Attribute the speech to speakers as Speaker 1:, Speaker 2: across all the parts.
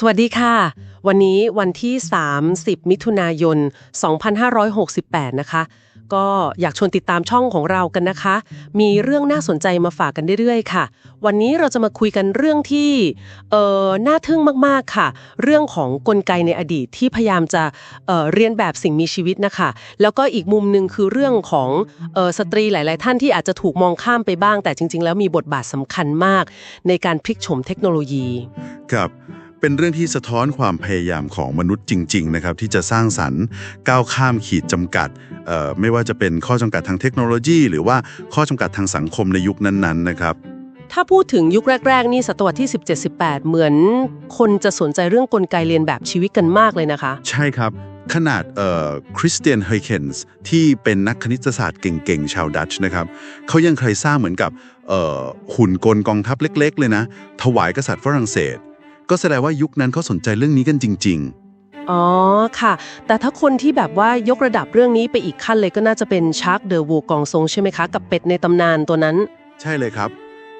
Speaker 1: สวัสดีค่ะ วันนี้วันที่ 30 มิถุนายน 2568 นะคะ ก็อยากชวนติดตามช่องของเรากันนะคะ มีเรื่องน่าสนใจมาฝากกันเรื่อยๆ ค่ะ วันนี้เราจะมาคุยกันเรื่องที่เอ่อน่าทึ่งมากๆค่ะ เรื่องของกลไกในอดีตที่พยายามจะเอ่อเรียนแบบสิ่งมีชีวิตนะคะ แล้วก็อีกมุมหนึ่งคือเรื่องของเอ่อสตรีหลาย ๆ ท่านที่อาจจะถูกมองข้ามไปบ้าง แต่จริง ๆ แล้วมีบทบาทสำคัญมาก ในการพลิกโฉมเทคโนโลยี
Speaker 2: ครับ เป็นเรื่องที่สะท้อนความพยายามของมนุษย์จริง ๆ นะครับ ที่จะสร้างสรรค์ก้าวข้ามขีดจำกัดเอ่อไม่ว่าจะเป็นข้อจำกัดทางเทคโนโลยี หรือว่าข้อจำกัดทางสังคมในยุคนั้นๆนะครับ
Speaker 1: ถ้าพูดถึงยุคแรก ๆ นี่ศตวรรษที่ 17-18 เหมือน คนจะสนใจเรื่องกลไกเรียนแบบชีวิตกันมากเลยนะคะ
Speaker 2: ใช่ครับ ขนาดเอ่อคริสเตียนเฮยเคนส์ที่เป็นนักคณิตศาสตร์เก่ง ๆ ชาวดัตช์นะครับเขายังเคยสร้างเหมือนกับเอ่อหุ่นกลกองทัพเล็ก ๆ เลยนะ ถวายกษัตริย์ฝรั่งเศส ก็แสดงว่ายุคนั้นเขาสนใจเรื่องนี้กันจริง ๆ
Speaker 1: อ๋อค่ะ แต่ถ้าคนที่แบบว่ายกระดับเรื่องนี้ไปอีกขั้นเลยก็น่าจะเป็นชาร์กเดอะวูกองซงใช่ไหมคะ กับเป็ดในตำนานตัวนั้น
Speaker 2: ใช่เลยครับ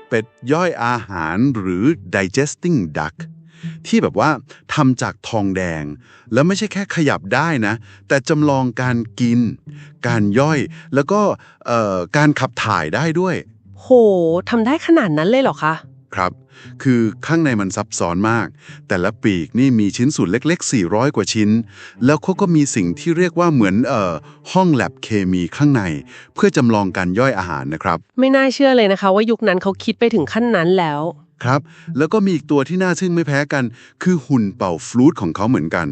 Speaker 2: เป็ดย่อยอาหารหรือ digesting duck ที่แบบว่าทำจากทองแดง แล้วไม่ใช่แค่ขยับได้นะ แต่จำลองการกิน การย่อยแล้วก็เอ่อการขับถ่ายได้ด้วย
Speaker 1: โหทำได้ขนาดนั้นเลยเหรอคะ
Speaker 2: ครับ คือข้างในมันซับซ้อนมาก แต่ละปีกนี่มีชิ้นส่วนเล็ก ๆ 400 กว่าชิ้น แล้วเขาก็มีสิ่งที่เรียกว่าเหมือนเอ่อห้องแลบเคมีข้างใน เพื่อจำลองการย่อยอาหารนะครับ
Speaker 1: ไม่น่าเชื่อเลยนะคะ ว่ายุคนั้นเขาคิดไปถึงขั้นนั้นแล้ว
Speaker 2: ครับ แล้วก็มีอีกตัวที่น่าทึ่งไม่แพ้กัน คือหุ่นเป่าฟลูตของเขาเหมือนกัน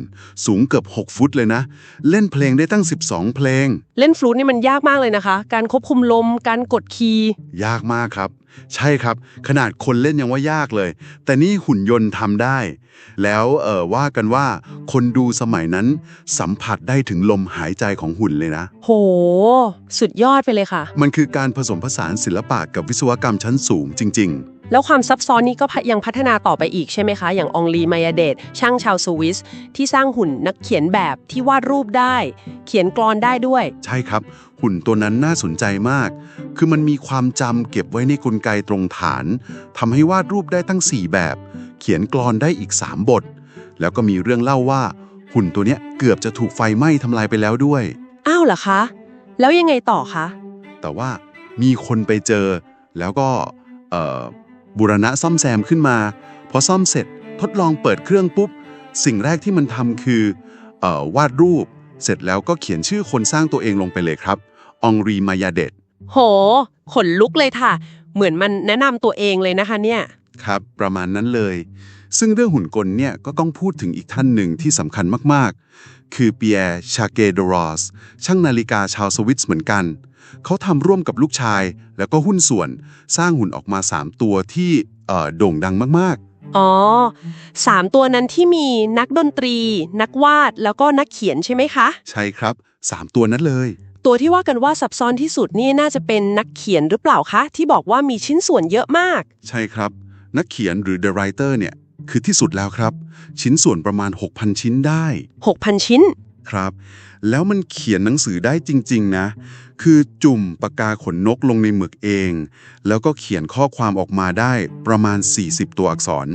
Speaker 2: สูงเกือบ 6 ฟุตเลยนะ เล่นเพลงได้ตั้ง 12 เพลง
Speaker 1: เล่นฟลูตนี่มันยากมากเลยนะคะ การควบคุมลม การกดคีย์
Speaker 2: ยากมากครับ ใช่ครับ ขนาดคนเล่นยังว่ายากเลย แต่นี่หุ่นยนต์ทำได้ แล้วเอ่อว่ากันว่า คนดูสมัยนั้นสัมผัสได้ถึงลมหายใจของหุ่นเลยนะ
Speaker 1: โห สุดยอดไปเลยค่ะ
Speaker 2: มันคือการผสมผสานศิลปะกับวิศวกรรมชั้นสูงจริง ๆ
Speaker 1: แล้วความซับซ้อนนี้ก็ยังพัฒนาต่อไปอีกใช่ไหมคะ อย่างองลีมายาเดตช่างชาวสวิส ที่สร้างหุ่นนักเขียนแบบที่วาดรูปได้ เขียนกลอนได้ด้วย
Speaker 2: ใช่ครับ หุ่นตัวนั้นน่าสนใจมาก คือมันมีความจำเก็บไว้ในกลไกตรงฐานทำให้วาดรูปได้ตั้ง 4 แบบ เขียนกลอนได้อีก 3 บท แล้วก็มีเรื่องเล่าว่า หุ่นตัวเนี้ยเกือบจะถูกไฟไหม้ทำลายไปแล้วด้วย
Speaker 1: อ้าวเหรอคะ แล้วยังไงต่อคะ
Speaker 2: แต่ว่ามีคนไปเจอแล้วก็เอ่อ บูรณะซ่อมแซมขึ้นมา พอซ่อมเสร็จทดลองเปิดเครื่องปุ๊บ สิ่งแรกที่มันทำคือเอ่อวาดรูป เสร็จแล้วก็เขียนชื่อคนสร้างตัวเองลงไปเลยครับองรีมายาเดต
Speaker 1: โห ขนลุกเลยค่ะ เหมือนมันแนะนำตัวเองเลยนะคะเนี่ย
Speaker 2: ครับ ประมาณนั้นเลย ซึ่งเรื่องหุ่นกลเนี่ยก็ต้องพูดถึงอีกท่านหนึ่งที่สำคัญมากๆ คือเปียร์ชาเกโดรอสช่างนาฬิกาชาวสวิตเหมือนกัน เขาทำร่วมกับลูกชาย แล้วก็หุ้นส่วนสร้างหุ่นออกมา 3 ตัวที่เอ่อโด่งดังมาก
Speaker 1: อ๋อสามตัวนั้นที่มีนักดนตรี นักวาดแล้วก็นักเขียนใช่ไหมคะ
Speaker 2: ๆ ใช่ครับ 3 ตัวนั้นเลย
Speaker 1: ตัวที่ว่ากันว่าซับซ้อนที่สุดนี่น่าจะเป็นนักเขียนหรือเปล่าคะ ที่บอกว่ามีชิ้นส่วนเยอะมาก
Speaker 2: ใช่ครับ นักเขียนหรือ The Writer เนี่ย คือที่สุดแล้วครับ ชิ้นส่วนประมาณ 6,000 ชิ้นได้
Speaker 1: 6,000 ชิ้น
Speaker 2: ครับ แล้วมันเขียนหนังสือได้จริง ๆ นะ คือจุ่มปากกาขนนกลงในหมึกเอง แล้วก็เขียนข้อความออกมาได้ประมาณ 40 ตัวอักษร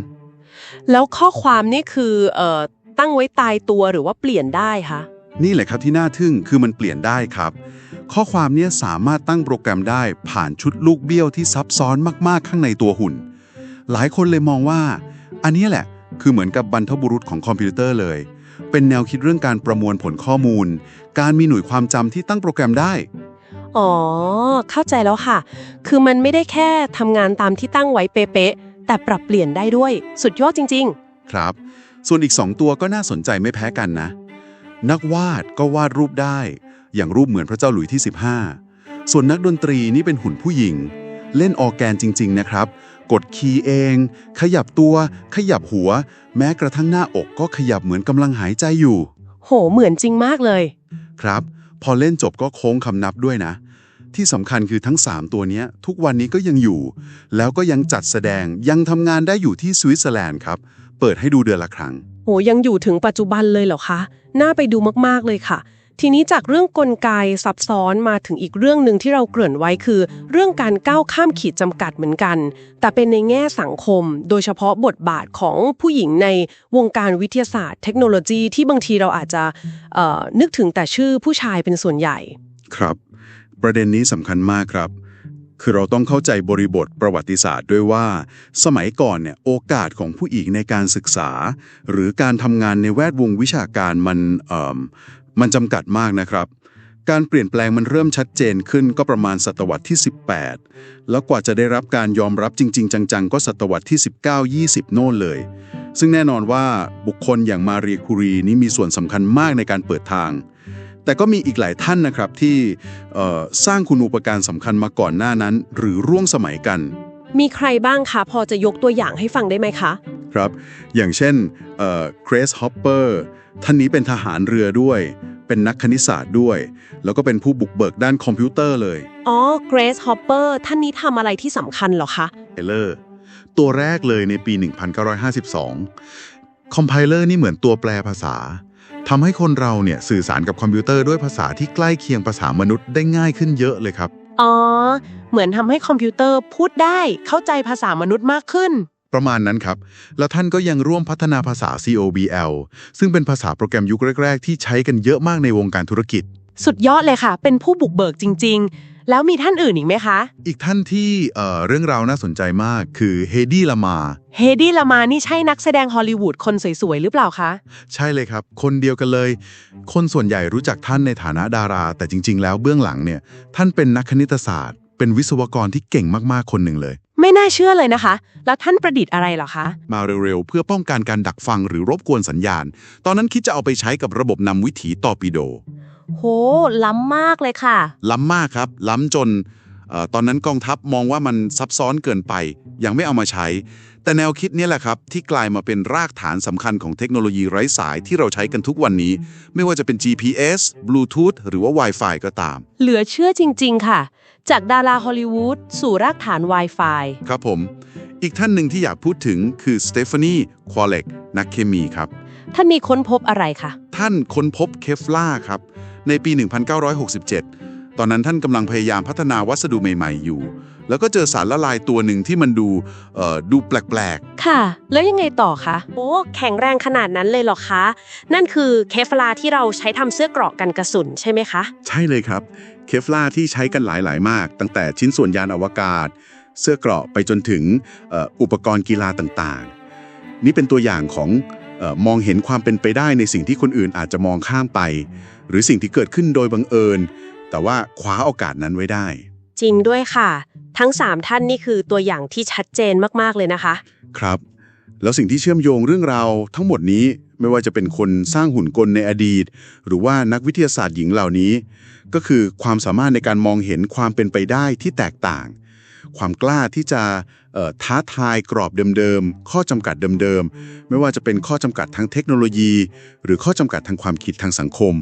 Speaker 1: แล้วข้อความนี่คือเอ่อตั้งไว้ตายตัวหรือว่าเปลี่ยนได้คะ
Speaker 2: นี่แหละครับที่น่าทึ่งคือมันเปลี่ยนได้ครับ ข้อความเนี้สามารถตั้งโปรแกรมได้ผ่านชุดลูกเบี้ยวที่ซับซ้อนมากๆ ข้างในตัวหุ่น หลายคนเลยมองว่า อันนี้แหละ คือเหมือนกับบรรทบุรุษของคอมพิวเตอร์เลย เป็นแนวคิดเรื่องการประมวลผลข้อมูล การมีหน่วยความจำที่ตั้งโปรแกรมได้
Speaker 1: อ๋อ เข้าใจแล้วค่ะ คือมันไม่ได้แค่ทำงานตามที่ตั้งไว้เป๊ะๆแต่ปรับเปลี่ยนได้ด้วย สุดยอดจริง
Speaker 2: ครับ ส่วนอีก 2 ตัวก็น่าสนใจไม่แพ้กันนะ นักวาดก็วาดรูปได้ อย่างรูปเหมือนพระเจ้าหลุยที่ 15 ส่วนนักดนตรีนี่เป็นหุ่นผู้หญิง เล่นออร์แกนจริง ๆ นะครับ กดคีย์เอง ขยับตัว ขยับหัว แม้กระทั่งหน้าอกก็ขยับเหมือนกำลังหายใจอยู่
Speaker 1: ๆโห เหมือนจริงมากเลย
Speaker 2: ครับ พอเล่นจบก็โค้งคำนับด้วยนะ ที่สำคัญคือทั้ง 3 ตัวนี้ทุกวันนี้ก็ยังอยู่ แล้วก็ยังจัดแสดงยังทำงานได้อยู่ที่สวิตเซอร์แลนด์ครับ เปิดให้ดูเดือนละครั้ง
Speaker 1: โหยังอยู่ถึงปัจจุบันเลยเหรอคะ น่าไปดูมากๆเลยค่ะ ทีนี้จากเรื่องกลไกซับซ้อนมาถึงอีกเรื่องหนึ่งที่เราเกริ่นไว้คือ เรื่องการก้าวข้ามขีดจำกัดเหมือนกัน แต่เป็นในแง่สังคม โดยเฉพาะบทบาทของผู้หญิงในวงการวิทยาศาสตร์ เทคโนโลยีที่บางทีเราอาจจะนึกถึงแต่ชื่อผู้ชายเป็นส่วนใหญ่
Speaker 2: ครับ ประเด็นนี้สำคัญมากครับคือเราต้องเข้าใจบริบทประวัติศาสตร์ด้วยว่า สมัยก่อนเนี่ยโอกาสของผู้หญิงในการศึกษา หรือการทำงานในแวดวงวิชาการมันเอ่อ มันจำกัดมากนะครับ การเปลี่ยนแปลงมันเริ่มชัดเจนขึ้นก็ประมาณศตวรรษที่ 18 แล้วกว่าจะได้รับการยอมรับจริง ๆ จัง ๆ ก็ศตวรรษที่ 19-20 โน่นเลย ซึ่งแน่นอนว่าบุคคลอย่างมารีคูรีนี้มีส่วนสำคัญมากในการเปิดทาง แต่ก็มีอีกหลายท่านนะครับที่สร้างคุณูปการสำคัญมาก่อนหน้านั้น หรือร่วงสมัยกัน
Speaker 1: มีใครบ้างคะพอจะยกตัวอย่างให้ฟังได้ไหมคะ
Speaker 2: ครับ อย่างเช่นเครสฮอปเปอร์ท่านนี้เป็นทหารเรือด้วย เป็นนักคณิตศาสตร์ด้วย แล้วก็เป็นผู้บุกเบิกด้านคอมพิวเตอร์เลย
Speaker 1: อ๋อเกรซฮอปเปอร์ท่านนี้ทำอะไรที่สำคัญเหรอคะ
Speaker 2: คอมไพเลอร์ตัวแรกเลยในปี 1952 คอมไพเลอร์นี่เหมือนตัวแปลภาษาทำให้คนเราเนี่ยสื่อสารกับคอมพิวเตอร์ด้วยภาษาที่ใกล้เคียงภาษามนุษย์ได้ง่ายขึ้นเยอะเลยครับ
Speaker 1: อ๋อ เหมือนทำให้คอมพิวเตอร์พูดได้เข้าใจภาษามนุษย์มากขึ้น
Speaker 2: ประมาณนั้นครับ แล้วท่านก็ยังร่วมพัฒนาภาษา COBL ซึ่งเป็นภาษาโปรแกรมยุคแรก ๆ ที่ใช้กันเยอะมากในวงการธุรกิจ
Speaker 1: สุดยอดเลยค่ะ เป็นผู้บุกเบิกจริง ๆ แล้วมีท่านอื่นอีกไหมคะ
Speaker 2: อีกท่านที่เอ่อเรื่องราวน่าสนใจมากคือเฮดี้ลามา
Speaker 1: เฮดี้ลามานี่ใช่นักแสดงฮอลลีวูดคนสวยๆ หรือเปล่าคะ
Speaker 2: ใช่เลยครับ คนเดียวกันเลย คนส่วนใหญ่รู้จักท่านในฐานะดารา แต่จริง ๆ แล้วเบื้องหลังเนี่ย ท่านเป็นนักคณิตศาสตร์ เป็นวิศวกรที่เก่งมากๆคนหนึ่งเลย
Speaker 1: ไม่น่าเชื่อเลยนะคะ แล้วท่านประดิษฐ์อะไรเหรอคะ
Speaker 2: มาเร็วๆ เพื่อป้องกันการดักฟังหรือรบกวนสัญญาณ ตอนนั้นคิดจะเอาไปใช้กับระบบนำวิถีตอร์ปิโด
Speaker 1: โห ล้ำมากเลยค่ะ
Speaker 2: ล้ำมากครับ ล้ำจนเออตอนนั้นกองทัพมองว่ามันซับซ้อนเกินไป ยังไม่เอามาใช้ แต่แนวคิดเนี้แหละครับ ที่กลายมาเป็นรากฐานสำคัญของเทคโนโลยีไร้สายที่เราใช้กันทุกวันนี้ ไม่ว่าจะเป็น GPS Bluetooth หรือว่า Wi-Fi ก็ตาม
Speaker 1: เหลือเชื่อจริง ๆ ค่ะ จากดาราฮอลลีวูดสู่รากฐาน Wi-Fi
Speaker 2: ครับผม อีกท่านหนึ่งที่อยากพูดถึงคือสเตฟานีควอเล็กนักเคมีครับ
Speaker 1: ท่านมีค้นพบอะไรคะ
Speaker 2: ท่านค้นพบเคฟลาร์ครับในปี 1967 ตอนนั้นท่านกำลังพยายามพัฒนาวัสดุใหม่ ๆ อยู่ แล้วก็เจอสารละลายตัวหนึ่งที่มันดูเอ่อดูแปลก
Speaker 1: ค่ะ แล้วยังไงต่อคะ โอ้ แข็งแรงขนาดนั้นเลยเหรอคะ นั่นคือเคฟลาที่เราใช้ทำเสื้อเกราะกันกระสุนใช่ไหมคะ
Speaker 2: ๆ ใช่เลยครับ เคฟลาร์ที่ใช้กันหลาย ๆ มาก ตั้งแต่ชิ้นส่วนยานอวกาศ เสื้อเกราะไปจนถึงเอ่ออุปกรณ์กีฬาต่างๆ นี่เป็นตัวอย่างของเออมองเห็นความเป็นไปได้ในสิ่งที่คนอื่นอาจจะมองข้ามไป หรือสิ่งที่เกิดขึ้นโดยบังเอิญ แต่ว่าคว้าโอกาสนั้นไว้ได้
Speaker 1: จริงด้วยค่ะ ทั้ง 3 ท่านนี่คือตัวอย่างที่ชัดเจนมากๆเลยนะคะ
Speaker 2: ครับ แล้วสิ่งที่เชื่อมโยงเรื่องราวทั้งหมดนี้ไม่ว่าจะเป็นคนสร้างหุ่นกลในอดีต หรือว่านักวิทยาศาสตร์หญิงเหล่านี้ ก็คือความสามารถในการมองเห็นความเป็นไปได้ที่แตกต่าง ความกล้าที่จะเอ่อ ท้าทายกรอบเดิมๆ ข้อจำกัดเดิมๆ ไม่ว่าจะเป็นข้อจำกัดทางเทคโนโลยี หรือข้อจำกัดทางความคิดทางสังคม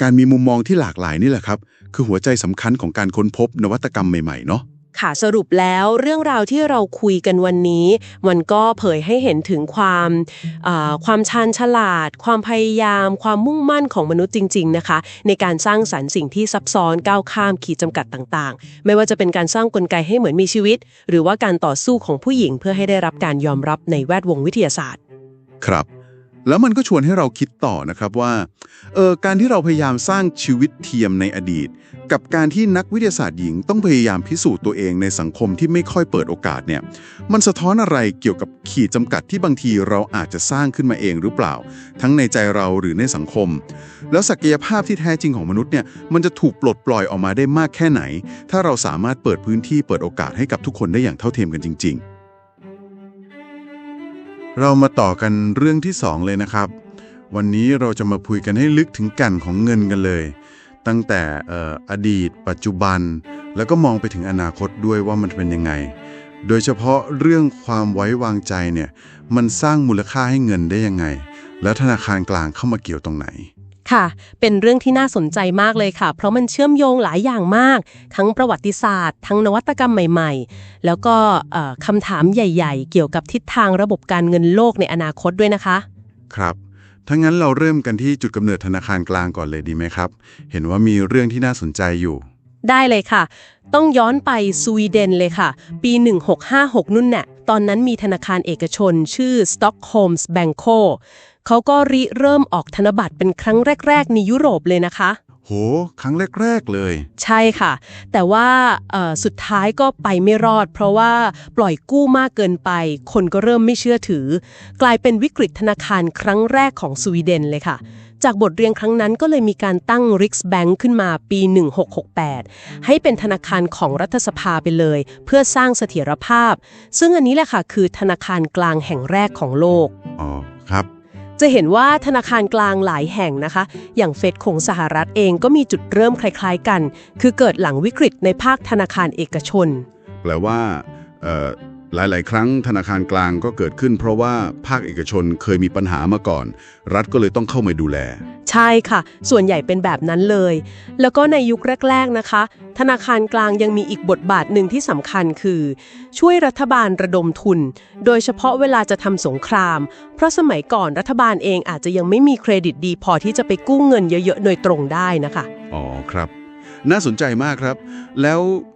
Speaker 2: การมีมุมมองที่หลากหลายนี่แหละครับ คือหัวใจสำคัญของการค้นพบนวัตกรรมใหม่ๆ เนาะ
Speaker 1: ค่ะสรุปแล้วเรื่องราวที่เราคุยกันวันนี้ มันก็เผยให้เห็นถึงความความชาญฉลาด ความพยายาม ความมุ่งมั่นของมนุษย์จริง ๆ นะคะ ในการสร้างสรรค์สิ่งที่ซับซ้อนก้าวข้ามขีดจำกัดต่างๆ ไม่ว่าจะเป็นการสร้างกลไกให้เหมือนมีชีวิต หรือว่าการต่อสู้ของผู้หญิงเพื่อให้ได้รับการยอมรับในแวดวงวิทยาศาสตร์
Speaker 2: ครับ แล้วมันก็ชวนให้เราคิดต่อนะครับว่าเออการที่เราพยายามสร้างชีวิตเทียมในอดีต กับการที่นักวิทยาศาสตร์หญิงต้องพยายามพิสูจน์ตัวเองในสังคมที่ไม่ค่อยเปิดโอกาสเนี่ยมันสะท้อนอะไรเกี่ยวกับขีดจำกัดที่บางทีเราอาจจะสร้างขึ้นมาเองหรือเปล่า ทั้งในใจเราหรือในสังคม แล้วศักยภาพที่แท้จริงของมนุษย์เนี่ยมันจะถูกปลดปล่อยออกมาได้มากแค่ไหน ถ้าเราสามารถเปิดพื้นที่เปิดโอกาสให้กับทุกคนได้อย่างเท่าเทียมกันจริง ๆ เรามาต่อกันเรื่องที่ 2 เลยนะครับ วันนี้เราจะมาคุยกันให้ลึกถึงแก่นของเงินกันเลย ตั้งแต่อออดีต ปัจจุบัน แล้วก็มองไปถึงอนาคตด้วยว่ามันเป็นยังไง โดยเฉพาะเรื่องความไว้วางใจเนี่ยมันสร้างมูลค่าให้เงินได้ยังไง แล้วธนาคารกลางเข้ามาเกี่ยวตรงไหน
Speaker 1: ค่ะ เป็นเรื่องที่น่าสนใจมากเลยค่ะ เพราะมันเชื่อมโยงหลายอย่างมาก ทั้งประวัติศาสตร์ ทั้งนวัตกรรมใหม่ ๆ แล้วก็เอ่อคำถามใหญ่ ๆ เกี่ยวกับทิศทางระบบการเงินโลกในอนาคตด้วยนะคะ
Speaker 2: ครับถ้างั้นเราเริ่มกันที่จุดกำเนิดธนาคารกลางก่อนเลยดีไหมครับ เห็นว่ามีเรื่องที่น่าสนใจอยู่
Speaker 1: ได้เลยค่ะ ต้องย้อนไปสวีเดนเลยค่ะ ปี 1656 นุ่นน่ะ ตอนนั้นมีธนาคารเอกชนชื่อ Stockholms Bank เขาก็ริเริ่มออกธนบัตรเป็นครั้งแรก ๆ ในยุโรปเลยนะคะ
Speaker 2: โห ครั้งแรก ๆ เลย
Speaker 1: ใช่ค่ะ แต่ว่าเอ่อสุดท้ายก็ไปไม่รอด เพราะว่าปล่อยกู้มากเกินไป คนก็เริ่มไม่เชื่อถือ กลายเป็นวิกฤตธนาคารครั้งแรกของสวีเดนเลยค่ะจากบทเรียนครั้งนั้นก็เลยมีการตั้ง Riksbank ขึ้นมาปี 1668 ให้เป็นธนาคารของรัฐสภาไปเลย เพื่อสร้างเสถียรภาพ ซึ่งอันนี้แหละค่ะ คือธนาคารกลางแห่งแรกของโลก
Speaker 2: อ๋อ ครับ
Speaker 1: จะเห็นว่าธนาคารกลางหลายแห่งนะคะ อย่างเฟดของสหรัฐเองก็มีจุดเริ่มคล้ายๆกัน คือเกิดหลังวิกฤตในภาคธนาคารเอกชน
Speaker 2: แปลว่า หลาย ๆ ครั้งธนาคารกลางก็เกิดขึ้น เพราะว่าภาคเอกชนเคยมีปัญหามาก่อน รัฐก็เลยต้องเข้ามาดูแล
Speaker 1: ใช่ค่ะ ส่วนใหญ่เป็นแบบนั้นเลย แล้วก็ในยุคแรก ๆ นะคะ ธนาคารกลางยังมีอีกบทบาทหนึ่งที่สำคัญคือ ช่วยรัฐบาลระดมทุน โดยเฉพาะเวลาจะทำสงคราม เพราะสมัยก่อนรัฐบาลเองอาจจะยังไม่มีเครดิตดี พอที่จะไปกู้เงินเยอะ ๆ โดยตรงได้นะคะ
Speaker 2: อ๋อครับ น่าสนใจมากครับ แล้วเอ่อ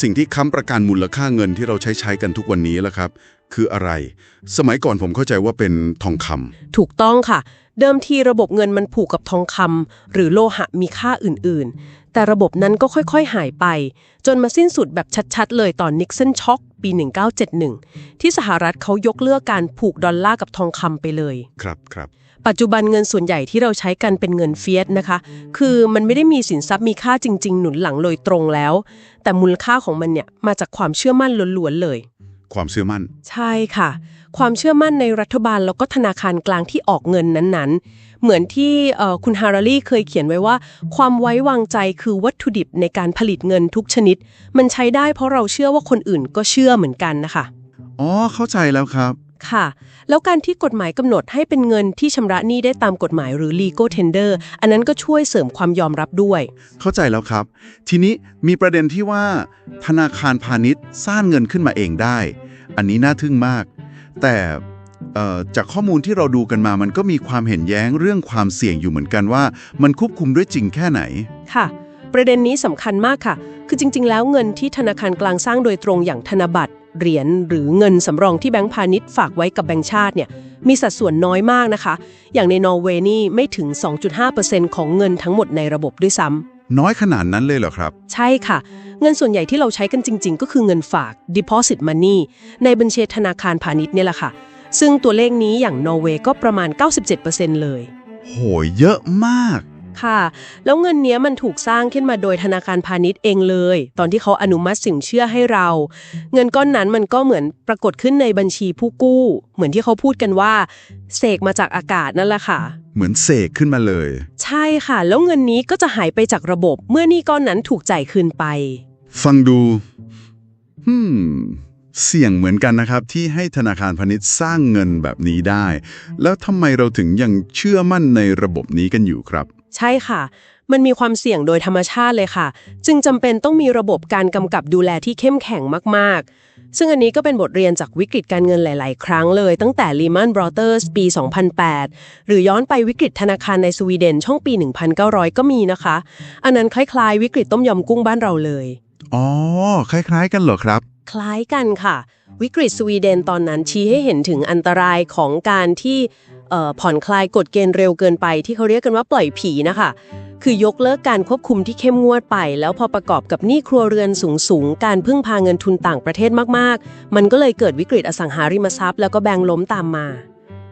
Speaker 2: สิ่งที่ค้ำประกันมูลค่าเงินที่เราใช้ใช้กันทุกวันนี้แล้วครับ คืออะไร สมัยก่อนผมเข้าใจว่าเป็นทองคำ
Speaker 1: ถูกต้องค่ะ เดิมทีระบบเงินมันผูกกับทองคำหรือโลหะมีค่าอื่นๆ แต่ระบบนั้นก็ค่อยๆ หายไป จนมาสิ้นสุดแบบชัดๆ เลยตอนนิกสันช็อคปี 1971 ที่สหรัฐเขายกเลิกการผูกดอลลาร์กับทองคำไปเลย
Speaker 2: ครับครับ
Speaker 1: ปัจจุบันเงินส่วนใหญ่ที่เราใช้กันเป็นเงินเฟียสนะคะ คือมันไม่ได้มีสินทรัพย์มีค่าจริง ๆ หนุนหลังโดยตรงแล้ว แต่มูลค่าของมันเนี่ยมาจากความเชื่อมั่นล้วนๆเลย
Speaker 2: ความเชื่อมั่น
Speaker 1: ใช่ค่ะ ความเชื่อมั่นในรัฐบาลแล้วก็ธนาคารกลางที่ออกเงินนั้นๆ เหมือนที่เอ่อคุณฮาราลีเคยเขียนไว้ว่า ความไว้วางใจคือวัตถุดิบในการผลิตเงินทุกชนิด มันใช้ได้เพราะเราเชื่อว่าคนอื่นก็เชื่อเหมือนกันนะคะ
Speaker 2: อ๋อเข้าใจแล้วครับ
Speaker 1: ค่ะ แล้วการที่กฎหมายกำหนดให้เป็นเงินที่ชำระหนี้ได้ตามกฎหมายหรือ legal tender อันนั้นก็ช่วยเสริมความยอมรับด้วย
Speaker 2: เข้าใจแล้วครับ ทีนี้มีประเด็นที่ว่า ธนาคารพาณิชย์สร้างเงินขึ้นมาเองได้ อันนี้น่าทึ่งมาก แต่จากข้อมูลที่เราดูกันมามันก็มีความเห็นแย้งเรื่องความเสี่ยงอยู่เหมือนกันว่า มันควบคุมด้วยจริงแค่ไหน
Speaker 1: ค่ะ ประเด็นนี้สำคัญมากค่ะ คือจริง ๆ แล้วเงินที่ธนาคารกลางสร้างโดยตรงอย่างธนบัตรเหรียญหรือเงินสำรองที่แบงก์พาณิชย์ฝากไว้กับแบงก์ชาติเนี่ยมีสัดส่วนน้อยมากนะคะ อย่างในนอร์เวย์นี่ไม่ถึง 2.5%ของเงินทั้งหมดในระบบด้วยซ้ำ
Speaker 2: น้อยขนาดนั้นเลยเหรอครับ
Speaker 1: ใช่ค่ะ เงินส่วนใหญ่ที่เราใช้กันจริง ๆ ก็คือเงินฝาก deposit money ในบัญชีธนาคารพาณิชย์เนี่ยแหละค่ะ ซึ่งตัวเลขนี้อย่างนอร์เวย์ก็ประมาณ 97%เลย
Speaker 2: โห เยอะมาก
Speaker 1: ค่ะ แล้วเงินเนี้ยมันถูกสร้างขึ้นมาโดยธนาคารพาณิชย์เองเลย ตอนที่เขาอนุมัติสินเชื่อให้เรา เงินก้อนนั้นมันก็เหมือนปรากฏขึ้นในบัญชีผู้กู้ เหมือนที่เขาพูดกันว่า เสกมาจากอากาศนั่นแหละค่ะ
Speaker 2: เหมือนเสกขึ้นมาเลย
Speaker 1: ใช่ค่ะ แล้วเงินนี้ก็จะหายไปจากระบบ เมื่อหนี้ก้อนนั้นถูกจ่ายคืนไป
Speaker 2: ฟังดูฮึมเสี่ยงเหมือนกันนะครับ ที่ให้ธนาคารพาณิชย์สร้างเงินแบบนี้ได้ แล้วทำไมเราถึงยังเชื่อมั่นในระบบนี้กันอยู่ครับ
Speaker 1: ใช่ค่ะ มันมีความเสี่ยงโดยธรรมชาติเลยค่ะ จึงจำเป็นต้องมีระบบการกำกับดูแลที่เข้มแข็งมาก ๆ ซึ่งอันนี้ก็เป็นบทเรียนจากวิกฤตการเงินหลาย ๆ ครั้งเลย ตั้งแต่ Lehman Brothers ปี 2008 หรือย้อนไปวิกฤตธนาคารในสวีเดนช่วงปี 1900 ก็มีนะคะ อันนั้นคล้าย ๆ วิกฤตต้มยำกุ้งบ้านเราเลย
Speaker 2: อ๋อ คล้าย ๆ กันเหรอครับ
Speaker 1: คล้ายกันค่ะ วิกฤตสวีเดนตอนนั้นชี้ให้เห็นถึงอันตรายของการที่เอ่อ ผ่อนคลายกฎเกณฑ์เร็วเกินไปที่เขาเรียกกันว่าปล่อยผีนะคะคือยกเลิกการควบคุมที่เข้มงวดไป แล้วพอประกอบกับหนี้ครัวเรือนสูงๆการพึ่งพาเงินทุนต่างประเทศมากๆ มันก็เลยเกิดวิกฤตอสังหาริมทรัพย์แล้วก็แบงก์ล้มตามมา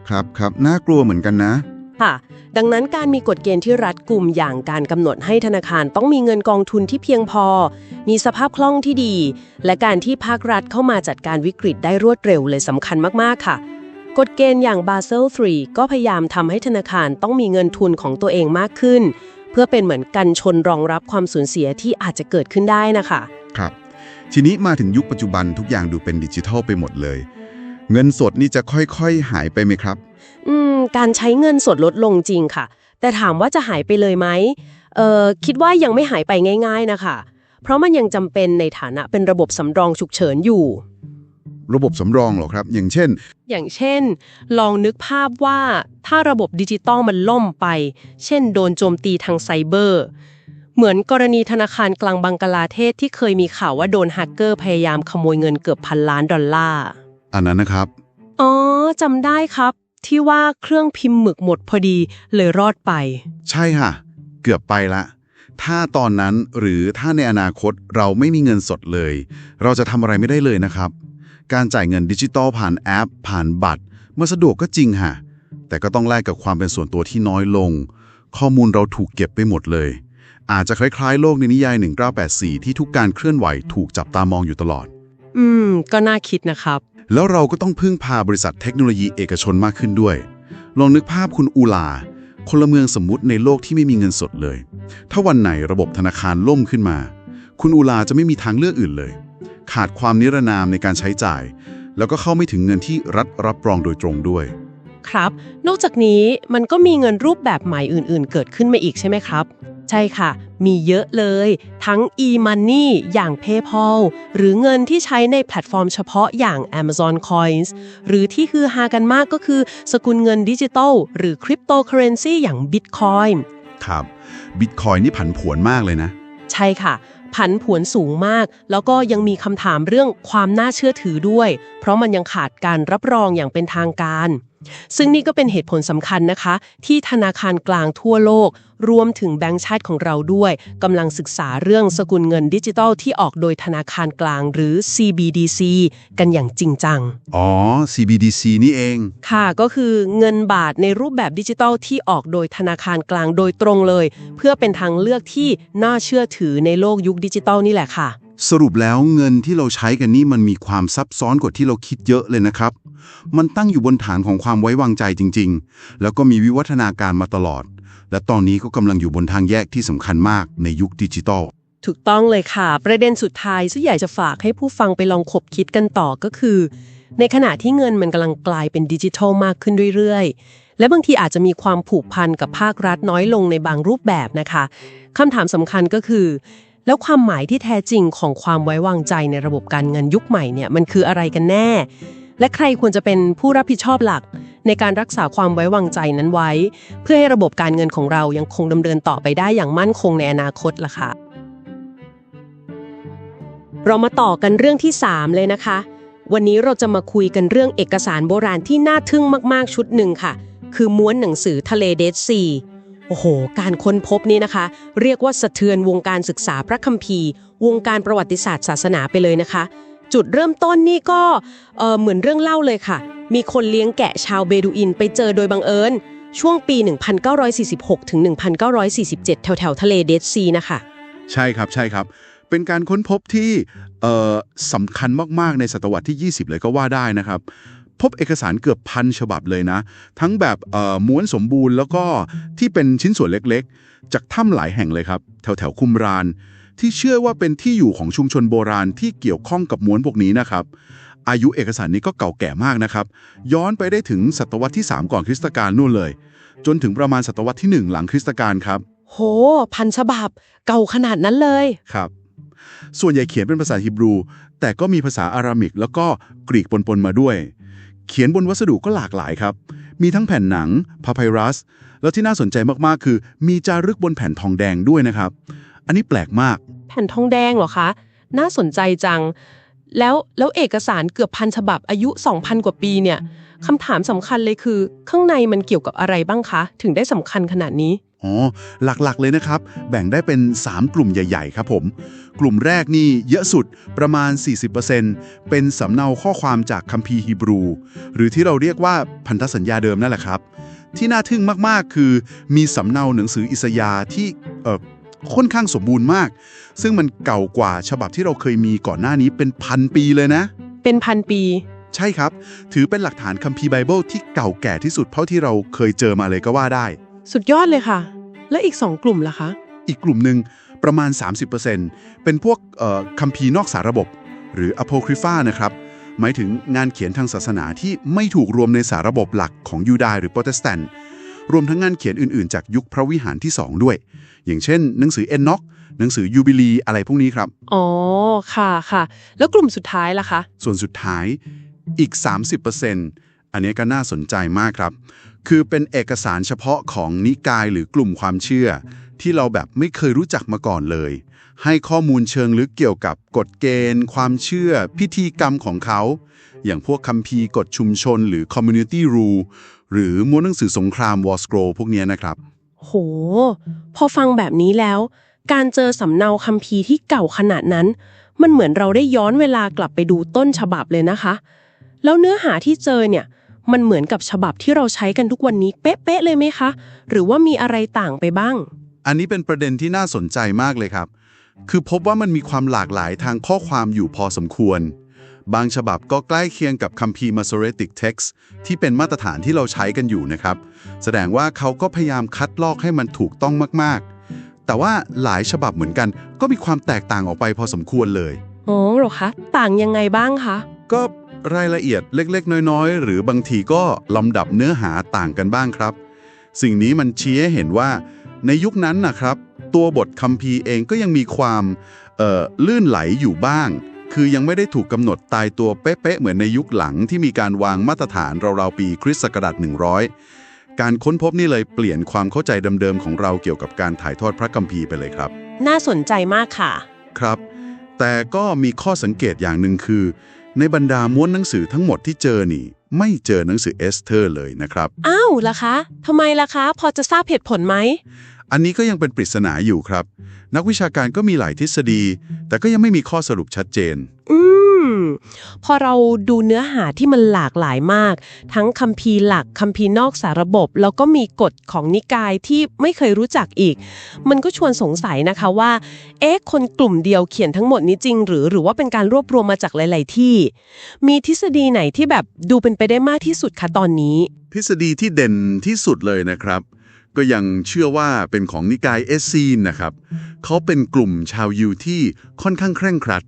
Speaker 2: ครับครับน่ากลัวเหมือนกันนะ
Speaker 1: ค่ะ ดังนั้นการมีกฎเกณฑ์ที่รัดกุมอย่างการกำหนดให้ธนาคารต้องมีเงินกองทุนที่เพียงพอ มีสภาพคล่องที่ดี และการที่ภาครัฐเข้ามาจัดการวิกฤตได้รวดเร็วเลยสำคัญมากๆค่ะ กฎเกณฑ์อย่าง Basel III ก็พยายามทำให้ธนาคารต้องมีเงินทุนของตัวเองมากขึ้น เพื่อเป็นเหมือนกันชนรองรับความสูญเสียที่อาจจะเกิดขึ้นได้นะคะ
Speaker 2: ครับ ทีนี้มาถึงยุคปัจจุบันทุกอย่างดูเป็นดิจิทัลไปหมดเลย เงินสดนี่จะค่อยๆ หายไปไหมครับ
Speaker 1: อืม การใช้เงินสดลดลงจริงค่ะ แต่ถามว่าจะหายไปเลยไหมเอ่อคิดว่ายังไม่หายไปง่าย ๆนะคะ เพราะมันยังจำเป็นในฐานะเป็นระบบสำรองฉุกเฉินอยู่
Speaker 2: ระบบสำรองเหรอครับ อย่างเช่น
Speaker 1: อย่างเช่น ลองนึกภาพว่าถ้าระบบดิจิตอลมันล่มไป เช่น โดนโจมตีทางไซเบอร์ เหมือนกรณีธนาคารกลางบังกลาเทศที่เคยมีข่าวว่าโดนแฮกเกอร์พยายามขโมยเงินเกือบพันล้านดอลลาร์
Speaker 2: อันนั้นนะครับ
Speaker 1: อ๋อจำได้ครับ ที่ว่าเครื่องพิมพ์หมึกหมดพอดีเลยรอดไป
Speaker 2: ใช่ค่ะ เกือบไปละถ้าตอนนั้นหรือถ้าในอนาคตเราไม่มีเงินสดเลย เราจะทำอะไรไม่ได้เลยนะครับ การจ่ายเงินดิจิตอลผ่านแอป ผ่านบัตรมันสะดวกก็จริงค่ะแต่ก็ต้องแลกกับความเป็นส่วนตัวที่น้อยลง ข้อมูลเราถูกเก็บไปหมดเลย อาจจะคล้ายๆ โลกในนิยาย 1984 ที่ทุกการเคลื่อนไหวถูกจับตามองอยู่ตลอด
Speaker 1: อืม ก็น่าคิดนะครับ
Speaker 2: แล้วเราก็ต้องพึ่งพาบริษัทเทคโนโลยีเอกชนมากขึ้นด้วย ลองนึกภาพคุณอูลาพลเมืองสมมุติในโลกที่ไม่มีเงินสดเลย ถ้าวันไหนระบบธนาคารล่มขึ้นมา คุณอูลาจะไม่มีทางเลือกอื่นเลย ขาดความนิรนามในการใช้จ่าย แล้วก็เข้าไม่ถึงเงินที่รัฐรับรองโดยตรงด้วย
Speaker 1: ครับ นอกจากนี้มันก็มีเงินรูปแบบใหม่อื่นๆ เกิดขึ้นมาอีกใช่ไหมครับ ใช่ค่ะ มีเยอะเลย ทั้ง e-money อย่าง PayPal หรือเงินที่ใช้ในแพลตฟอร์มเฉพาะอย่าง Amazon Coins หรือที่ฮือฮากันมากก็คือ สกุลเงินดิจิตอลหรือคริปโตเคอเรนซีอย่าง Bitcoin
Speaker 2: ครับบิตคอยนี่ผันผวนมากเลยนะ
Speaker 1: ใช่ค่ะ ผันผวนสูงมาก แล้วก็ยังมีคำถามเรื่องความน่าเชื่อถือด้วย เพราะมันยังขาดการรับรองอย่างเป็นทางการ ซึ่งนี่ก็เป็นเหตุผลสำคัญนะคะ ที่ธนาคารกลางทั่วโลก รวมถึงแบงก์ชาติของเราด้วยกำลังศึกษาเรื่องสกุลเงินดิจิทัลที่ออกโดยธนาคารกลางหรือ CBDC กันอย่างจริงจัง
Speaker 2: อ๋อ CBDC นี่เอง
Speaker 1: ค่ะก็คือเงินบาทในรูปแบบดิจิทัลที่ออกโดยธนาคารกลางโดยตรงเลย เพื่อเป็นทางเลือกที่น่าเชื่อถือในโลกยุคดิจิทัลนี่แหละค่ะ
Speaker 2: สรุปแล้วเงินที่เราใช้กันนี่มันมีความซับซ้อนกว่าที่เราคิดเยอะเลยนะครับ มันตั้งอยู่บนฐานของความไว้วางใจจริง ๆ แล้วก็มีวิวัฒนาการมาตลอด และตอนนี้ก็กำลังอยู่บนทางแยกที่สำคัญมากในยุคดิจิทัล
Speaker 1: ถูกต้องเลยค่ะ ประเด็นสุดท้ายซึ่งอยากจะฝากให้ผู้ฟังไปลองคบคิดกันต่อก็คือ ในขณะที่เงินมันกำลังกลายเป็นดิจิทัลมากขึ้นเรื่อยๆ และบางทีอาจจะมีความผูกพันกับภาครัฐน้อยลงในบางรูปแบบนะคะคำถามสำคัญก็คือ แล้วความหมายที่แท้จริงของความไว้วางใจในระบบการเงินยุคใหม่เนี่ยมันคืออะไรกันแน่ และใครควรจะเป็นผู้รับผิดชอบหลัก ในการรักษาความไว้วางใจนั้นไว้ เพื่อให้ระบบการเงินของเรายังคงดำเนินต่อไปได้อย่างมั่นคงในอนาคตล่ะค่ะเรามาต่อกันเรื่องที่ 3 เลยนะคะ วันนี้เราจะมาคุยกันเรื่องเอกสารโบราณที่น่าทึ่งมากๆชุดหนึ่งค่ะ คือม้วนหนังสือทะเลเดดซี โอ้โห การค้นพบนี้นะคะ เรียกว่าสะเทือนวงการศึกษาพระคัมภีร์ วงการประวัติศาสตร์ศาสนาไปเลยนะคะ จุดเริ่มต้นนี่ก็เเหมือนเรื่องเล่าเลยค่ะ มีคนเลี้ยงแกะชาวเบดูอินไปเจอโดยบังเอิญ ช่วงปี 1946 ถึง 1947 แถวแถวทะเลเดดซีนะคะ
Speaker 2: ใช่ครับใช่ครับ เป็นการค้นพบที่สำคัญมาก ๆ ในศตวรรษที่ 20 เลยก็ว่าได้นะครับ พบเอกสารเกือบพันฉบับเลยนะ ทั้งแบบเอ่อม้วนสมบูรณ์แล้วก็ที่เป็นชิ้นส่วนเล็กๆ จากถ้ำหลายแห่งเลยครับ แถวแถวๆคุมราน ที่เชื่อว่าเป็นที่อยู่ของชุมชนโบราณที่เกี่ยวข้องกับม้วนพวกนี้นะครับ อายุเอกสารนี้ก็เก่าแก่มากนะครับ ย้อนไปได้ถึงศตวรรษที่ 3 ก่อนคริสตกาลนู่นเลย จนถึงประมาณศตวรรษที่ 1 หลังคริสตกาลครับ
Speaker 1: โห พันฉบับ เก่าขนาดนั้นเลย
Speaker 2: ครับ ส่วนใหญ่เขียนเป็นภาษาฮีบรู แต่ก็มีภาษาอารามิก แล้วก็กรีกปนๆมาด้วย เขียนบนวัสดุก็หลากหลายครับ มีทั้งแผ่นหนังพาไพรัส แล้วที่น่าสนใจมากๆ คือ มีจารึกบนแผ่นทองแดงด้วยนะครับ อันนี้แปลกมาก
Speaker 1: แผ่นทองแดงเหรอคะ น่าสนใจจัง แล้วแล้วเอกสารเกือบพันฉบับอายุ 2,000 กว่าปีเนี่ยคำถามสำคัญเลยคือ ข้างในมันเกี่ยวกับอะไรบ้างคะ ถึงได้สำคัญขนาดนี้
Speaker 2: อ๋อ หลักๆเลยนะครับ แบ่งได้เป็น 3 กลุ่มใหญ่ ๆ ครับผม กลุ่มแรกนี่เยอะสุดประมาณ 40%เป็นสำเนาข้อความจากคัมภีร์ฮีบรู หรือที่เราเรียกว่าพันธสัญญาเดิมนั่นแหละครับ ที่น่าทึ่งมากๆ คือมีสำเนาหนังสืออิสยาห์ที่เอ่อค่อนข้างสมบูรณ์มาก ซึ่งมันเก่ากว่าฉบับที่เราเคยมีก่อนหน้านี้เป็นพันปีเลยนะ
Speaker 1: เป็นพันปี
Speaker 2: ใช่ครับ ถือเป็นหลักฐานคัมภีร์ไบเบิลที่เก่าแก่ที่สุดเท่าที่เราเคยเจอมาเลยก็ว่าได้
Speaker 1: สุดยอดเลยค่ะ แล้วอีก 2 กลุ่มล่ะคะ
Speaker 2: อีกกลุ่มหนึ่งประมาณ 30%เป็นพวกเอ่อคัมภีร์นอกสาระบบ หรือ apocrypha นะครับ หมายถึงงานเขียนทางศาสนาที่ไม่ถูกรวมในสาระบบหลักของยูดาห์หรือโปรเตสแตนต์รวมทั้งงานเขียนอื่นๆ จากยุคพระวิหารที่ 2 ด้วย อย่างเช่น หนังสือเอนน็อกหนังสือยูบิลีอะไรพวกนี้ครับ
Speaker 1: อ๋อ ค่ะค่ะ แล้วกลุ่มสุดท้ายล่ะคะ
Speaker 2: ส่วนสุดท้ายอีก 30% อันนี้ก็น่าสนใจมากครับ คือเป็นเอกสารเฉพาะของนิกายหรือกลุ่มความเชื่อ ที่เราแบบไม่เคยรู้จักมาก่อนเลย ให้ข้อมูลเชิงลึกเกี่ยวกับกฎเกณฑ์ ความเชื่อ พิธีกรรมของเขา อย่างพวกคัมภีร์กฎชุมชน หรือ community rule หรือม้วนหนังสือสงคราม war scroll พวกนี้นะครับ
Speaker 1: โห พอฟังแบบนี้แล้ว การเจอสำเนาคัมภีร์ที่เก่าขนาดนั้น มันเหมือนเราได้ย้อนเวลากลับไปดูต้นฉบับเลยนะคะ แล้วเนื้อหาที่เจอเนี่ย มันเหมือนกับฉบับที่เราใช้กันทุกวันนี้เป๊ะๆเลยไหมคะ หรือว่ามีอะไรต่างไปบ้าง
Speaker 2: อันนี้เป็นประเด็นที่น่าสนใจมากเลยครับ คือพบว่ามันมีความหลากหลายทางข้อความอยู่พอสมควร บางฉบับก็ใกล้เคียงกับคัมภีร์ Masoretic Text ที่เป็นมาตรฐานที่เราใช้กันอยู่นะครับ แสดงว่าเขาก็พยายามคัดลอกให้มันถูกต้องมากๆ แต่ว่าหลายฉบับเหมือนกัน ก็มีความแตกต่างออกไปพอสมควรเลย
Speaker 1: อ๋อเหรอคะ ต่างยังไงบ้างคะ
Speaker 2: ก็ รายละเอียดเล็กๆ น้อยๆ หรือบางทีก็ลำดับเนื้อหาต่างกันบ้างครับ สิ่งนี้มันชี้ให้เห็นว่า ในยุคนั้นนะครับ ตัวบทคัมภีร์เองก็ยังมีความเอ่อลื่นไหลอยู่บ้าง คือยังไม่ได้ถูกกำหนดตายตัวเป๊ะๆเหมือนในยุคหลังที่มีการวางมาตรฐานราวๆปีคริสต์ศักราช100 การค้นพบนี่เลยเปลี่ยนความเข้าใจเดิมๆของเราเกี่ยวกับการถ่ายทอดพระคัมภีร์ไปเลยครับ
Speaker 1: น่าสนใจมากค่ะ
Speaker 2: ครับ แต่ก็มีข้อสังเกตอย่างหนึ่งคือ ในบรรดาม้วนหนังสือทั้งหมดที่เจอนี่ ไม่เจอหนังสือเอสเธอร์เลยนะครับ
Speaker 1: อ้าวล่ะคะทำไมล่ะคะ พอจะทราบเหตุผลไหม
Speaker 2: อันนี้ก็ยังเป็นปริศนาอยู่ครับ นักวิชาการก็มีหลายทฤษฎี แต่ก็ยังไม่มีข้อสรุปชัดเจน
Speaker 1: อืม พอเราดูเนื้อหาที่มันหลากหลายมาก ทั้งคัมภีร์หลักคัมภีร์นอกสาระบบ แล้วก็มีกฎของนิกายที่ไม่เคยรู้จักอีก มันก็ชวนสงสัยนะคะว่า เอ๊ะคนกลุ่มเดียวเขียนทั้งหมดนี้จริง หรือหรือว่าเป็นการรวบรวมมาจากหลาย ๆ ที่ มีทฤษฎีไหนที่แบบดูเป็นไปได้มากที่สุดคะตอนนี้
Speaker 2: ทฤษฎีที่เด่นที่สุดเลยนะครับ ก็ยังเชื่อว่าเป็นของนิกายเอสซีนนะครับ เขาเป็นกลุ่มชาวยิวที่ค่อนข้างเคร่งครัด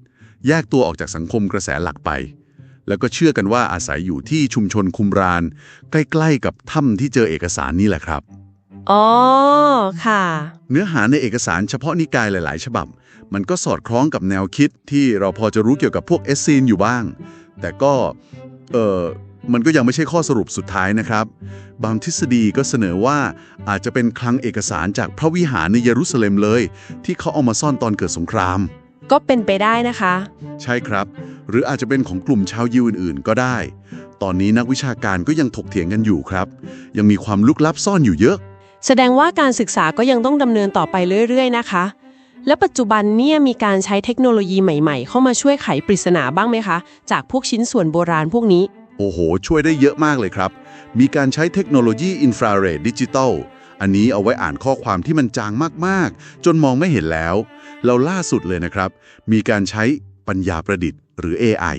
Speaker 2: แยกตัวออกจากสังคมกระแสหลักไป แล้วก็เชื่อกันว่าอาศัยอยู่ที่ชุมชนคุมราน ใกล้ๆกับถ้ำที่เจอเอกสารนี่แหละครับ
Speaker 1: อ๋อ ค่ะ
Speaker 2: เนื้อหาในเอกสารเฉพาะนิกายหลาย ๆ ฉบับ มันก็สอดคล้องกับแนวคิดที่เราพอจะรู้เกี่ยวกับพวกเอสซีนอยู่บ้าง แต่ก็ เออ มันก็ยังไม่ใช่ข้อสรุปสุดท้ายนะครับ บางทฤษฎีก็เสนอว่าอาจจะเป็นคลังเอกสารจากพระวิหารในเยรูซาเล็มเลย ที่เขาเอามาซ่อนตอนเกิดสงคราม
Speaker 1: ก็เป็นไปได้นะคะ
Speaker 2: ใช่ครับ หรืออาจจะเป็นของกลุ่มชาวยิวอื่นๆ ก็ได้ ตอนนี้นักวิชาการก็ยังถกเถียงกันอยู่ครับ ยังมีความลึกลับซ่อนอยู่เยอะ
Speaker 1: แสดงว่าการศึกษาก็ยังต้องดำเนินต่อไปเรื่อย ๆ นะคะ แล้วปัจจุบันเนี่ยมีการใช้เทคโนโลยีใหม่ ๆ เข้ามาช่วยไขปริศนาบ้างไหมคะ จากพวกชิ้นส่วนโบราณพวกนี้
Speaker 2: โอ้โห ช่วยได้เยอะมากเลยครับ มีการใช้เทคโนโลยีอินฟราเรดดิจิตอลอันนี้เอาไว้อ่านข้อความที่มันจางมากๆ จนมองไม่เห็นแล้ว เราล่าสุดเลยนะครับ มีการใช้ปัญญาประดิษฐ์หรือ AI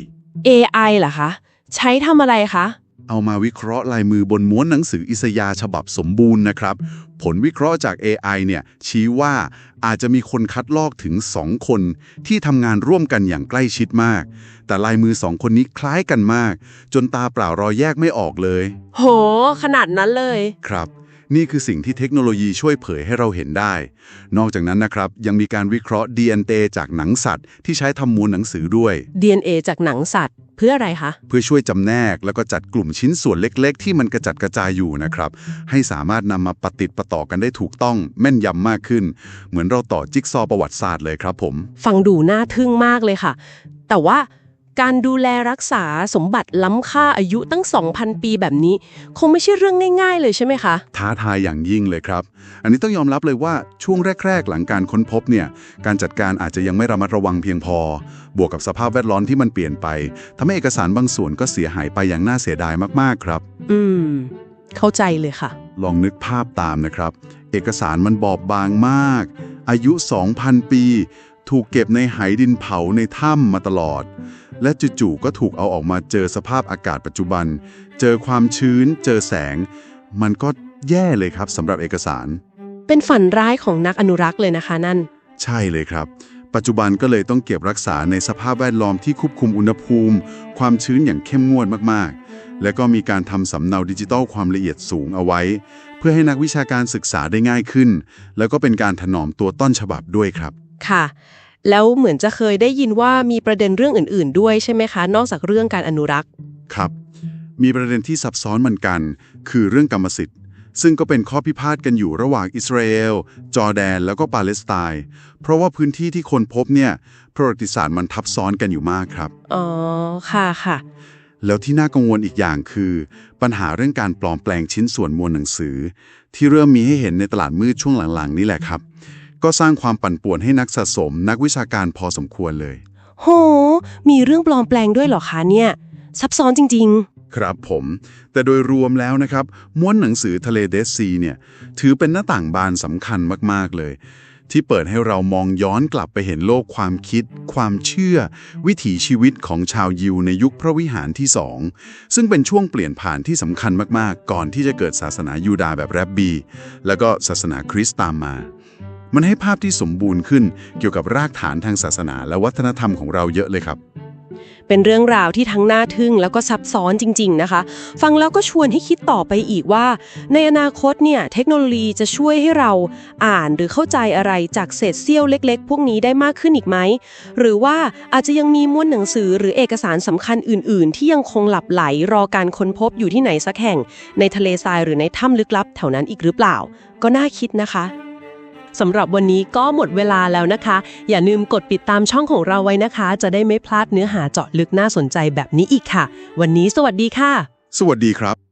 Speaker 1: AI เหรอคะ ใช้ทำอะไรคะ
Speaker 2: เอามาวิเคราะห์ลายมือบนม้วนหนังสืออิสยาห์ฉบับสมบูรณ์นะครับ ผลวิเคราะห์จาก AI เนี่ยชี้ว่าอาจจะมีคนคัดลอกถึง 2 คน ที่ทำงานร่วมกันอย่างใกล้ชิดมาก แต่ลายมือสองคนนี้คล้ายกันมาก จนตาเปล่ารอยแยกไม่ออกเลย
Speaker 1: โห ขนาดนั้นเลย
Speaker 2: ครับ นี่คือสิ่งที่เทคโนโลยีช่วยเผยให้เราเห็นได้ นอกจากนั้นนะครับยังมีการวิเคราะห์ DNA จากหนังสัตว์ ที่ใช้ทำมูลหนังสือด้วย
Speaker 1: DNA จากหนังสัตว์ เพื่ออะไรคะ
Speaker 2: เพื่อช่วยจำแนกแล้วก็จัดกลุ่มชิ้นส่วนเล็ก ๆ ที่มันกระจัดกระจายอยู่นะครับ ให้สามารถนำมาปฏิดประต่อกันได้ถูกต้องแม่นยำมากขึ้น เหมือนเราต่อจิ๊กซอว์ประวัติศาสตร์เลยครับผม
Speaker 1: ฟังดูน่าทึ่งมากเลยค่ะ แต่ว่า การดูแลรักษาสมบัติล้ำค่าอายุตั้ง 2,000 ปีแบบนี้ คงไม่ใช่เรื่องง่าย ๆ เลยใช่ไหมคะ
Speaker 2: ท้าทายอย่างยิ่งเลยครับ อันนี้ต้องยอมรับเลยว่าช่วงแรก ๆ หลังการค้นพบเนี่ย การจัดการอาจจะยังไม่ระมัดระวังเพียงพอ บวกกับสภาพแวดล้อมที่มันเปลี่ยนไปทำให้เอกสารบางส่วนก็เสียหายไปอย่างน่าเสียดายมากๆครับ
Speaker 1: อืม เข้าใจเลยค่ะ
Speaker 2: ลองนึกภาพตามนะครับ เอกสารมันบอบบางมาก อายุ 2,000 ปี ถูกเก็บในไหดินเผาในถ้ำมาตลอด และจู่ๆก็ถูกเอาออกมาเจอสภาพอากาศปัจจุบัน เจอความชื้น เจอแสง มันก็แย่เลยครับสำหรับเอกสาร
Speaker 1: เป็นฝันร้ายของนักอนุรักษ์เลยนะคะนั่น
Speaker 2: ใช่เลยครับ ปัจจุบันก็เลยต้องเก็บรักษาในสภาพแวดล้อมที่ควบคุมอุณหภูมิ ความชื้นอย่างเข้มงวดมากๆ และก็มีการทำสำเนาดิจิทัลความละเอียดสูงเอาไว้ เพื่อให้นักวิชาการศึกษาได้ง่ายขึ้น แล้วก็เป็นการถนอมตัวต้นฉบับด้วยครับ
Speaker 1: ค่ะ แล้วเหมือนจะเคยได้ยินว่ามีประเด็นเรื่องอื่น ๆ ด้วยใช่ไหมคะ นอกจากเรื่องการอนุรักษ์
Speaker 2: ครับ มีประเด็นที่ซับซ้อนเหมือนกัน คือเรื่องกรรมสิทธิ์ ซึ่งก็เป็นข้อพิพาทกันอยู่ระหว่างอิสราเอล จอร์แดน แล้วก็ปาเลสไตน์ เพราะว่าพื้นที่ที่คนพบเนี่ยประวัติศาสตร์มันทับซ้อนกันอยู่มากครับ
Speaker 1: อ๋อ ค่ะค่ะ
Speaker 2: แล้วที่น่ากังวลอีกอย่างคือ ปัญหาเรื่องการปลอมแปลงชิ้นส่วนมวลหนังสือ ที่เริ่มมีให้เห็นในตลาดมืดช่วงหลังๆ นี่แหละครับ ก็สร้างความปั่นป่วนให้นักสะสม นักวิชาการพอสมควรเลย
Speaker 1: โห มีเรื่องปลอมแปลงด้วยเหรอคะเนี่ย ซับซ้อนจริง
Speaker 2: ครับผม แต่โดยรวมแล้วนะครับ ม้วนหนังสือทะเลเดดซีเนี่ย ถือเป็นหน้าต่างบานสำคัญมาก ๆ เลย ที่เปิดให้เรามองย้อนกลับไปเห็นโลกความคิด ความเชื่อ วิถีชีวิตของชาวยิวในยุคพระวิหารที่สองซึ่งเป็นช่วงเปลี่ยนผ่านที่สำคัญมากๆ ก่อนที่จะเกิดศาสนายูดาห์แบบแรบบี แล้วก็ศาสนาคริสต์ตามมา มันให้ภาพที่สมบูรณ์ขึ้นเกี่ยวกับรากฐานทางศาสนา และวัฒนธรรมของเราเยอะเลยครับ
Speaker 1: เป็นเรื่องราวที่ทั้งน่าทึ่งแล้วก็ซับซ้อนจริง ๆ นะคะ ฟังแล้วก็ชวนให้คิดต่อไปอีกว่า ในอนาคตเนี่ยเทคโนโลยีจะช่วยให้เราอ่านหรือเข้าใจอะไรจากเศษเสี้ยวเล็ก ๆ พวกนี้ได้มากขึ้นอีกไหม หรือว่าอาจจะยังมีม้วนหนังสือหรือเอกสารสำคัญอื่น ๆ ที่ยังคงหลับไหลรอการค้นพบอยู่ที่ไหนสักแห่ง ในทะเลทรายหรือในถ้ำลึกลับแถวนั้นอีกหรือเปล่า ก็น่าคิดนะคะ สำหรับวันนี้ก็หมดเวลาแล้วนะคะ อย่าลืมกดติดตามช่องของเราไว้นะคะ จะได้ไม่พลาดเนื้อหาเจาะลึกน่าสนใจแบบนี้อีกค่ะ วันนี้สวัสดีค่ะ
Speaker 2: สวัสดีครับ